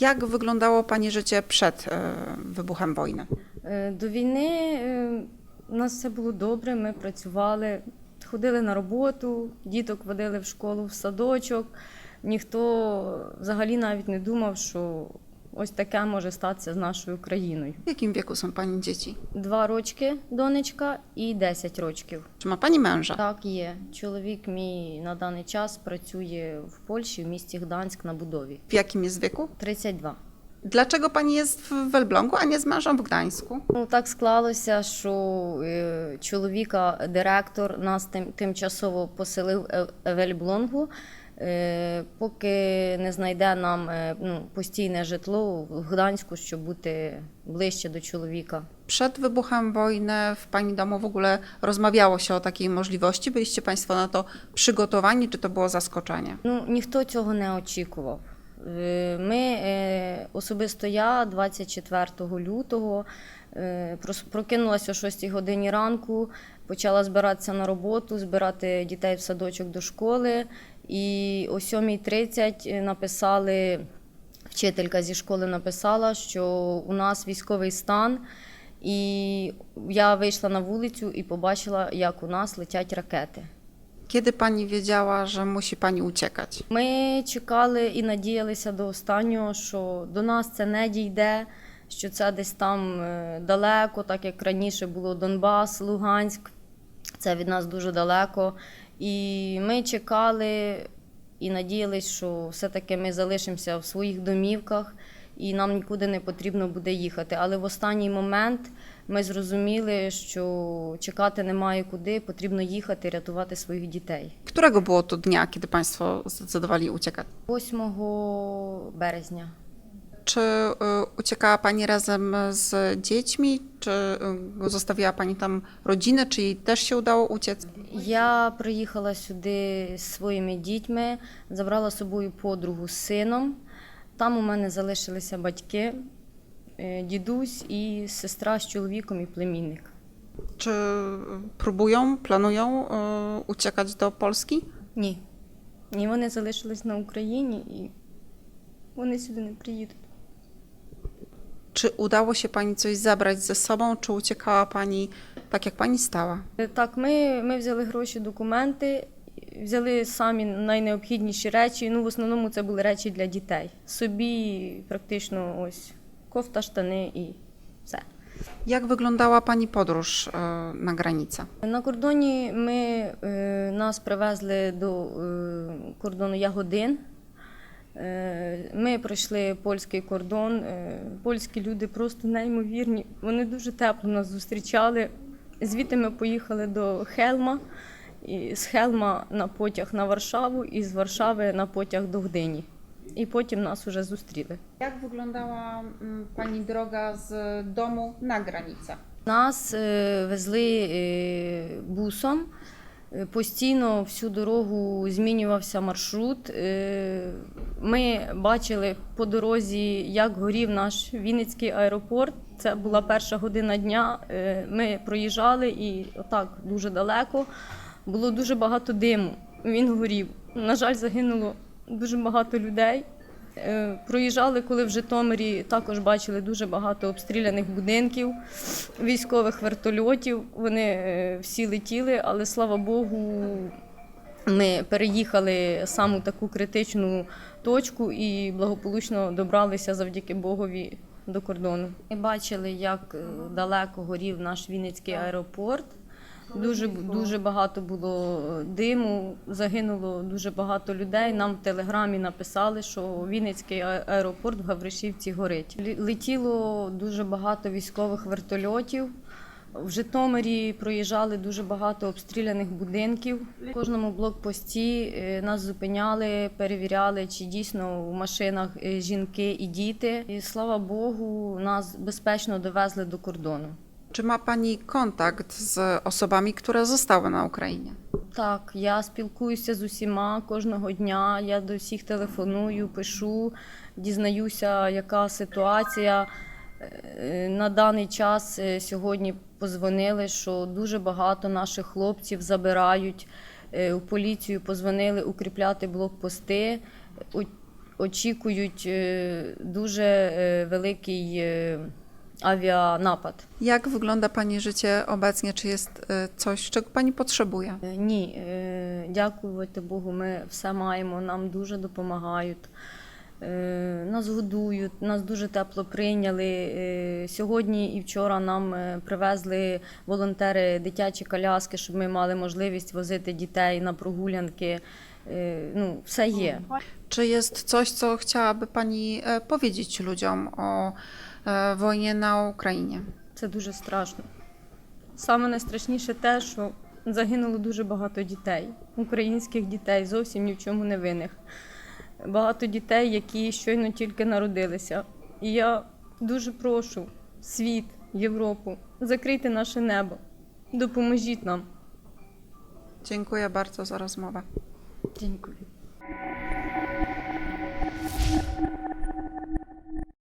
Jak wyglądało Pani życie przed e, wybuchem wojny? До війни у нас все було добре, ми працювали, ходили на роботу, діток водили в школу, в садочок. Ніхто взагалі навіть не думав, що ось таке може статися з нашою країною. W jakim wieku są Pani? Два рочки донечка і 10 рочків. Ma Pani męża? Так, є. Чоловік мій на даний час працює в Польщі, в місті Гданськ на будові. W jakim jest wieku? 32. Dlaczego Pani jest w Welblągu, a nie z mężem w Gdańsku? Ну так склалося, що е, чоловіка, директор, нас тим, тимчасово поселив е- в Ельблонгу, е, поки не знайде нам е, ну, постійне житло в Гданську, щоб бути ближче до чоловіка. Przed wybuchem wojny w Pani domu w ogóle rozmawiało się o takiej możliwości? Byliście Państwo na to przygotowani, czy to było zaskoczenie? Ну, ніхто цього не очікував. Е, Ми, е, особисто я, 24 лютого, е, прокинулася о 6 годині ранку, почала збиратися на роботу, збирати дітей в садочок до школи. І о 7.30 написали, вчителька зі школи написала, що у нас військовий стан. І я вийшла на вулицю і побачила, як у нас летять ракети. Kiedy Pani wiedziała, że musi Pani uciekać? Ми чекали і надіялися до останнього, що до нас це не дійде, що це десь там е, далеко, так як раніше було Донбас, Луганськ. Це від нас дуже далеко. І ми чекали і надіялися, що все-таки ми залишимося в своїх домівках і нам нікуди не потрібно буде їхати. Але в останній момент ми зрозуміли, що чекати немає куди, потрібно їхати, рятувати своїх дітей. Którego było to dnia, kiedy Państwo zdecydowali uciekać? 8 березня. Czy y, uciekała Pani razem z dziećmi, czy y, zostawiła Pani tam rodzinę, czy jej też się udało uciec? Я приїхала сюди з своїми дітьми, забрала з собою подругу з сином. Там у мене залишилися батьки, е, дідусь і сестра з чоловіком і племінник. Czy próbują, planują y, uciekać do Polski? Ні. Ні, вони залишились на Україні і вони сюди не приїдуть. Czy udało się Pani coś zabrać ze sobą, czy uciekała Pani tak, jak Pani stała? Е, Так, ми, ми взяли гроші, документи, взяли самі найнеобхідніші речі. Ну, в основному це були речі для дітей. Собі практично ось кофта, штани і все. Jak wyglądała Pani podróż y, na granicę? На кордоні ми, е, нас привезли до е, кордону Ягодин. Е, Ми пройшли польський кордон. Е, Польські люди просто неймовірні. Вони дуже тепло нас зустрічали. Звідти ми поїхали до Хелма. І з Хелма на потяг на Варшаву, і з Варшави на потяг до Гдині. І потім нас уже зустріли. Jak wyglądała mm, Pani droga z domu na? Нас е, везли бусом. Е, Постійно всю дорогу змінювався маршрут. Е, Ми бачили по дорозі, як горів наш Вінницький аеропорт. Це була перша година дня. Е, Ми проїжджали і отак дуже далеко. Було дуже багато диму. Він горів. На жаль, загинуло дуже багато людей. Е, Проїжджали, коли в Житомирі також бачили дуже багато обстріляних будинків, військових вертольотів. Вони е, всі летіли, але слава Богу, ми переїхали саму таку критичну точку і благополучно добралися завдяки Богові до кордону. Ми бачили, як е, далеко горів наш Вінницький аеропорт. Дуже дуже багато було диму, загинуло дуже багато людей. Нам в телеграмі написали, що Вінницький аеропорт в Гавришівці горить. Летіло дуже багато військових вертольотів. В Житомирі проїжджали дуже багато обстріляних будинків. В кожному блокпості е, нас зупиняли, перевіряли, чи дійсно в машинах е, жінки і діти. І слава Богу, нас безпечно довезли до кордону. Czy ma Pani kontakt z osobami, które zostały na Ukrainie? Так, я спілкуюся з усіма кожного дня. Я до всіх телефоную, пишу, дізнаюся, яка ситуація. Е, На даний час сьогодні позвонили, що дуже багато наших хлопців забирають. Е, У поліцію позвонили укріпляти блокпости. Очікують дуже великий авіанапад. Jak wygląda Pani życie obecnie? Czy jest e, coś, czego Pani potrzebuje? Е, Ні, е, дякувати Богу, ми все маємо, нам дуже допомагають. Е, Нас годують, нас дуже тепло прийняли. Е, Сьогодні і вчора нам е, привезли волонтери дитячі коляски, щоб ми мали можливість возити дітей на прогулянки. Е, Ну, все є. Czy jest coś, co chciałaby Pani e, powiedzieć ludziom o e, wojnie na Ukrainie? Це дуже страшно. Саме найстрашніше те, що загинуло дуже багато дітей, українських дітей, зовсім ні в чому не винних. Багато дітей, які щойно тільки народилися. І я дуже прошу світ, Європу, закрийте наше небо, допоможіть нам. Dziękuję bardzo za rozmowę. Дякую.